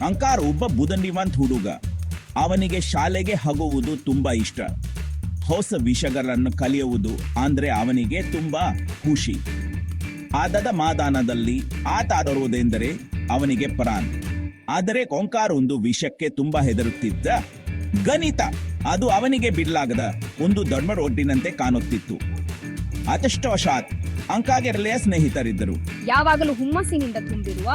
ಅಂಕಾರ್ ಒಬ್ಬ ಬುದ್ಧಿವಂತ ಹುಡುಗ. ಅವನಿಗೆ ಶಾಲೆಗೆ ಹಗುವುದು ತುಂಬಾ ಇಷ್ಟ. ಹೊಸ ವಿಷಯಗಳನ್ನು ಕಲಿಯುವುದು ಅಂದ್ರೆ ಅವನಿಗೆ ತುಂಬಾ ಖುಷಿ. ಆದದ ಮಾದಾನದಲ್ಲಿ ಆತ ಆಡುವುದೆಂದರೆ ಅವನಿಗೆ ಪ್ರಾಣ. ಆದರೆ ಕೊಂಕಾರ್ ಒಂದು ವಿಷಯಕ್ಕೆ ತುಂಬಾ ಹೆದರುತ್ತಿದ್ದ. ಗಣಿತ, ಅದು ಅವನಿಗೆ ಬಿಡಲಾಗದ ಒಂದು ದೊಡ್ಡ ಒಡ್ಡಿನಂತೆ ಕಾಣುತ್ತಿತ್ತು. ಅದೃಷ್ಟವಶಾತ್ ಅಂಕಾಗೆ ಒಳ್ಳೆಯ ಸ್ನೇಹಿತರಿದ್ದರು. ಯಾವಾಗಲೂ ಹುಮ್ಮಸ್ಸಿನಿಂದ ತುಂಬಿರುವ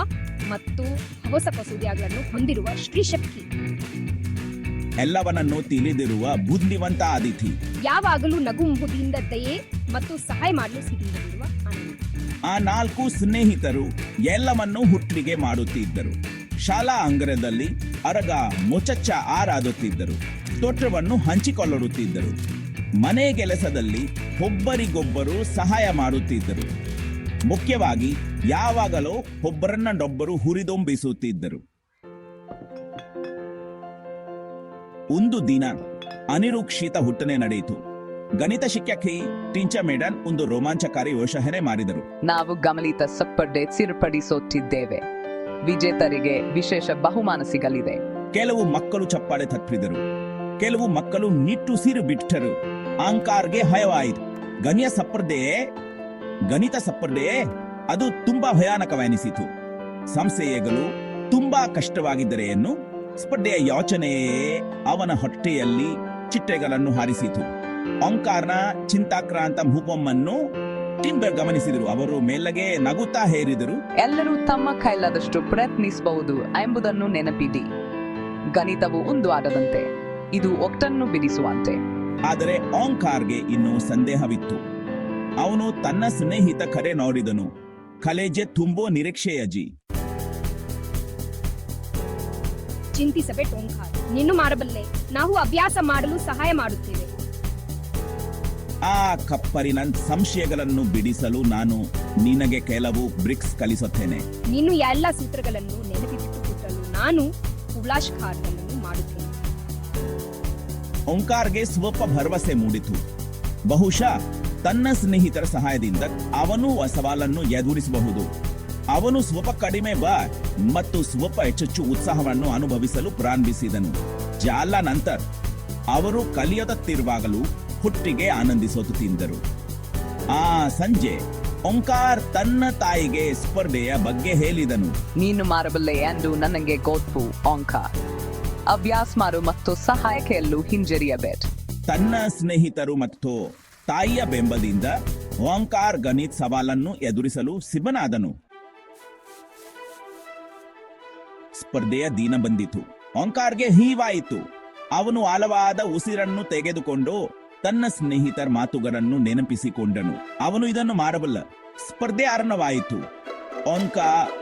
ಮತ್ತು ಹೊಸ ಕಸೂದಿಯಾಗಳನ್ನು ಹೊಂದಿರುವ ಶ್ರೀಶಕ್ತಿ ಎಲ್ಲವನ್ನೂ ತಿಳಿದಿರುವ ಬುದ್ಧಿವಂತ ಅತಿಥಿ. ಯಾವಾಗಲೂ ನಗುಮುಖದಿಂದ ದಯೆ ಮತ್ತು ಸಹಾಯ ಮಾಡಲು ಸಿದ್ಧವಿರುವ ಆನಂದ. ಆ ನಾಲ್ಕು ಸ್ನೇಹಿತರು ಎಲ್ಲವನ್ನೂ ಹುಟ್ಟಿಗೆ ಮಾಡುತ್ತಿದ್ದರು. ಶಾಲಾ ಅಂಗರದಲ್ಲಿ ಅರಗ ಮೊಚಚ್ಚ ಆರಾದುತ್ತಿದ್ದರು ತೋಟವನ್ನು ಹಂಚಿಕೊಳ್ಳುತ್ತಿದ್ದರು. ಮನೆ ಕೆಲಸದಲ್ಲಿ ಒಬ್ಬರಿಗೊಬ್ಬರು ಸಹಾಯ ಮಾಡುತ್ತಿದ್ದರು. ಮುಖ್ಯವಾಗಿ ಯಾವಾಗಲೂ ಒಬ್ಬರನ್ನೊಬ್ಬರು ಹುರಿದೊಂಬಿಸುತ್ತಿದ್ದರು. ಒಂದು ದಿನ ಅನಿರೀಕ್ಷಿತ ಹುಟ್ಟನೆ ನಡೆಯಿತು. ಗಣಿತ ಶಿಕ್ಷಕಿ ಟಿಂಚ ಮೇಡನ್ ಒಂದು ರೋಮಾಂಚಕಾರಿ ಯೋಚನೆ ಮಾಡಿದರು. ನಾವು ಗಮನಿತ ಸಪ್ಪಡ್ಡೆ ಸಿರ್ಪಡಿಸುತ್ತಿದ್ದೇವೆ. ವಿಜೇತರಿಗೆ ವಿಶೇಷ ಬಹುಮಾನ ಸಿಗಲಿದೆ. ಕೆಲವು ಮಕ್ಕಳು ಚಪ್ಪಾಳೆ ತಪ್ಪಿದರು. ಕೆಲವು ಮಕ್ಕಳು ನಿಟ್ಟುಸಿರು ಬಿಟ್ಟರು. ಅಂಕಾರ್ಗೆ ಹಯವಾಯಿತು. ಗಣಿಯ ಸಪ್ಪರ್ದೆ ಗಣಿತ ಸ್ಪರ್ಧೆ ಅದು ತುಂಬಾ ಭಯಾನಕವೆನಿಸಿತು. ಸಂಶಯಗಳು ತುಂಬಾ ಕಷ್ಟವಾಗಿದ್ದರೆಯನ್ನು ಸ್ಪರ್ಧೆಯ ಯೋಚನೆಯೇ ಅವನ ಹೊಟ್ಟೆಯಲ್ಲಿ ಚಿಟ್ಟೆಗಳನ್ನು ಹಾರಿಸಿತು. ಓಂಕಾರ್ನ ಚಿಂತಾಕ್ರಾಂತ ಭೂಪಮ್ಮನ್ನು ಟಿಂಬರ್ ಗಮನಿಸಿದರು. ಅವರು ಮೇಲಗೆ ನಗುತ್ತಾ ಹೇರಿದರು. ಎಲ್ಲರೂ ತಮ್ಮ ಕೈಲಾದಷ್ಟು ಪ್ರಯತ್ನಿಸಬಹುದು ಎಂಬುದನ್ನು ನೆನಪಿಡಿ. ಗಣಿತವು ಒಂದು ಆಗದಂತೆ ಇದು ಒಟ್ಟನ್ನು ಬಿಡಿಸುವಂತೆ. ಆದರೆ ಓಂಕಾರ್ಗೆ ಇನ್ನೂ ಸಂದೇಹವಿತ್ತು. ಅವನು ತನ್ನ ಸ್ನೇಹಿತ ಕರೆ ನೋಡಿದನು. ಕಲೇಜೆ ತುಂಬೋ ನಿರೀಕ್ಷೆಯಜಿ ಚಿಂತಿಸಬೇಡ ಓಂಕಾರ ನೀನು ಮಾರಬಲ್ಲೆ ನಾವು ಅಭ್ಯಾಸ ಮಾಡಲು ಸಹಾಯ ಮಾಡುತ್ತೇವೆ. ಆ ಕಪ್ಪರಿನ ಸಂಶಯಗಳನ್ನು ಬಿಡಿಸಲು ನಾನು ನಿನಗೆ ಕೆಲವು ಬ್ರಿಕ್ಸ್ ಕಲಿಸುತ್ತೇನೆ. ನೀನು ಎಲ್ಲ ಸೂತ್ರಗಳನ್ನು ನೆನಪಿಟ್ಟುಕೊಳ್ಳಲು ನಾನು ಉಲಾಶ್ ಕಾರ್ಯಗಳನ್ನು ಮಾಡುತ್ತೇನೆ. ಓಂಕಾರ್ಗೆ ಸ್ವಲ್ಪ ಭರವಸೆ ಮೂಡಿತು. ಬಹುಶಃ ತನ್ನ ಸ್ನೇಹಿತರ ಸಹಾಯದಿಂದ ಅವನು ಆ ಸವಾಲನ್ನು ಎದುರಿಸಬಹುದು. ಅವನು ಸ್ವಲ್ಪ ಕಡಿಮೆ ಬಾ ಮತ್ತು ಸ್ವಲ್ಪ ಹೆಚ್ಚೆಚ್ಚು ಉತ್ಸಾಹವನ್ನು ಅನುಭವಿಸಲು ಪ್ರಾರಂಭಿಸಿದನು. ಜಾಲ ನಂತರ ಅವರು ಕಲಿಯದತ್ತಿರುವಾಗಲೂ ಹುಟ್ಟಿಗೆ ಆನಂದಿಸೋದು ತಿಂದರು. ಆ ಸಂಜೆ ಓಂಕಾರ್ ತನ್ನ ತಾಯಿಗೆ ಸ್ಪರ್ಧೆಯ ಬಗ್ಗೆ ಹೇಳಿದನು. ನೀನು ಮಾರಬಲ್ಲೆ ಎಂದು ನನಗೆ ಗೊತ್ತು ಓಂಕಾರ್. ಅಭ್ಯಾಸ ಮಾರು ಮತ್ತು ಸಹಾಯಕೆಯಲ್ಲೂ ಹಿಂಜರಿಯಬೇಡ. ತನ್ನ ಸ್ನೇಹಿತರು ಮತ್ತು ತಾಯಿಯ ಬೆಂಬಲದಿಂದ ಓಂಕಾರ್ ಗಣಿತ್ ಸವಾಲನ್ನು ಎದುರಿಸಲು ಸಿಬನಾದನು ಸ್ಪರ್ಧೆಯ ದಿನ ಬಂದಿತು. ಓಂಕಾರ್ಗೆ ಹೀವಾಯಿತು. ಅವನು ಆಳವಾದ ಉಸಿರನ್ನು ತೆಗೆದುಕೊಂಡು ತನ್ನ ಸ್ನೇಹಿತರ ಮಾತುಗಳನ್ನು ನೆನಪಿಸಿಕೊಂಡನು. ಅವನು ಇದನ್ನು ಮಾಡಬಲ್ಲ. ಸ್ಪರ್ಧೆ ಆರಂಭವಾಯಿತು. ಓಂಕ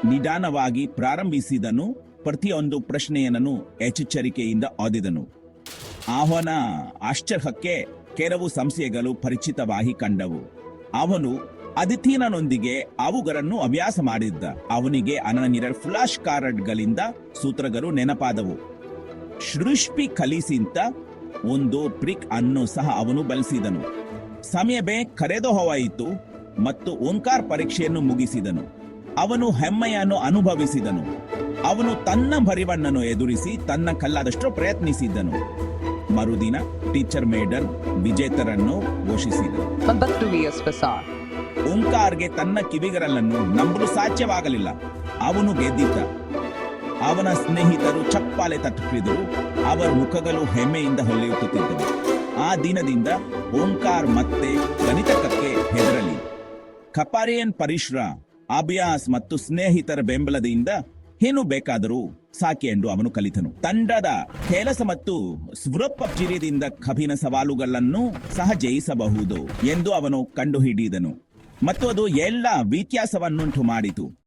ನಿಧಾನವಾಗಿ ಪ್ರಾರಂಭಿಸಿದನು. ಪ್ರತಿಯೊಂದು ಪ್ರಶ್ನೆಯನ್ನು ಎಚ್ಚರಿಕೆಯಿಂದ ಓದಿದನು ಆಹ್ವಾನ ಆಶ್ಚರ್ಯಕ್ಕೆ ಕೆಲವು ಸಂಶಯಗಳು ಪರಿಚಿತವಾಗಿ ಕಂಡವು. ಅವನು ಅದಿತೀನನೊಂದಿಗೆ ಅವುಗಳನ್ನು ಅಭ್ಯಾಸ ಮಾಡಿದ್ದ. ಅವನಿಗೆ ಅನನಿರ ಫ್ಲಾಶ್ ಕಾರ್ಡ್ಗಳಿಂದ ಸೂತ್ರಗಳು ನೆನಪಾದವು. ಸೃಷ್ಟಿ ಕಲಿಸಿಂತ ಒಂದು ಪ್ರಿಕ್ ಅನ್ನು ಸಹ ಅವನು ಬಳಸಿದನು. ಸಮಯವೇ ಕರೆದು ಹೋವಾಯಿತು ಮತ್ತು ಓಂಕಾರ್ ಪರೀಕ್ಷೆಯನ್ನು ಮುಗಿಸಿದನು. ಅವನು ಹೆಮ್ಮೆಯನ್ನು ಅನುಭವಿಸಿದನು. ಅವನು ತನ್ನ ಬರಿವಣ್ಣನ್ನು ಎದುರಿಸಿ ತನ್ನ ಕಲ್ಲಾದಷ್ಟು ಪ್ರಯತ್ನಿಸಿದ್ದನು. ಮರುದಿನ ಟೀಚರ್ ಮೇಡರ್ ವಿಜೇತರನ್ನು ಘೋಷಿಸಿದರು. ಓಂಕಾರ್ಗೆ ತನ್ನ ಕಿವಿಗರಲ್ಲನ್ನು ನಂಬಲು ಸಾಧ್ಯವಾಗಲಿಲ್ಲ. ಅವನು ಗೆದ್ದಿದ್ದ. ಅವನ ಸ್ನೇಹಿತರು ಚಪ್ಪಾಲೆ ತಟ್ಟಿದರು ಅವರ ಮುಖಗಳು ಹೆಮ್ಮೆಯಿಂದ ಹೊಳೆಯುತ್ತಿದ್ದವು ಆ ದಿನದಿಂದ ಓಂಕಾರ್ ಮತ್ತೆ ಗಣಿತಕಕ್ಕೆ ಹೆದರಲಿ. ಕಪಾರಿಯನ್ ಪರಿಶ್ರ ಅಭ್ಯಾಸ್ ಮತ್ತು ಸ್ನೇಹಿತರ ಬೆಂಬಲದಿಂದ ಏನು ಬೇಕಾದರೂ ಸಾಕೆ ಎಂದು ಅವನು ಕಲಿತನು. ತಂಡದ ಕೆಲಸ ಮತ್ತು ಸ್ವೃಪಚಿರಿದಿಂದ ಕಭಿನ ಸವಾಲುಗಳನ್ನು ಸಹ ಜಯಿಸಬಹುದು ಎಂದು ಅವನು ಕಂಡುಹಿಡಿದನು. ಮತ್ತು ಅದು ಎಲ್ಲ ವ್ಯತ್ಯಾಸವನ್ನುಂಟು ಮಾಡಿತು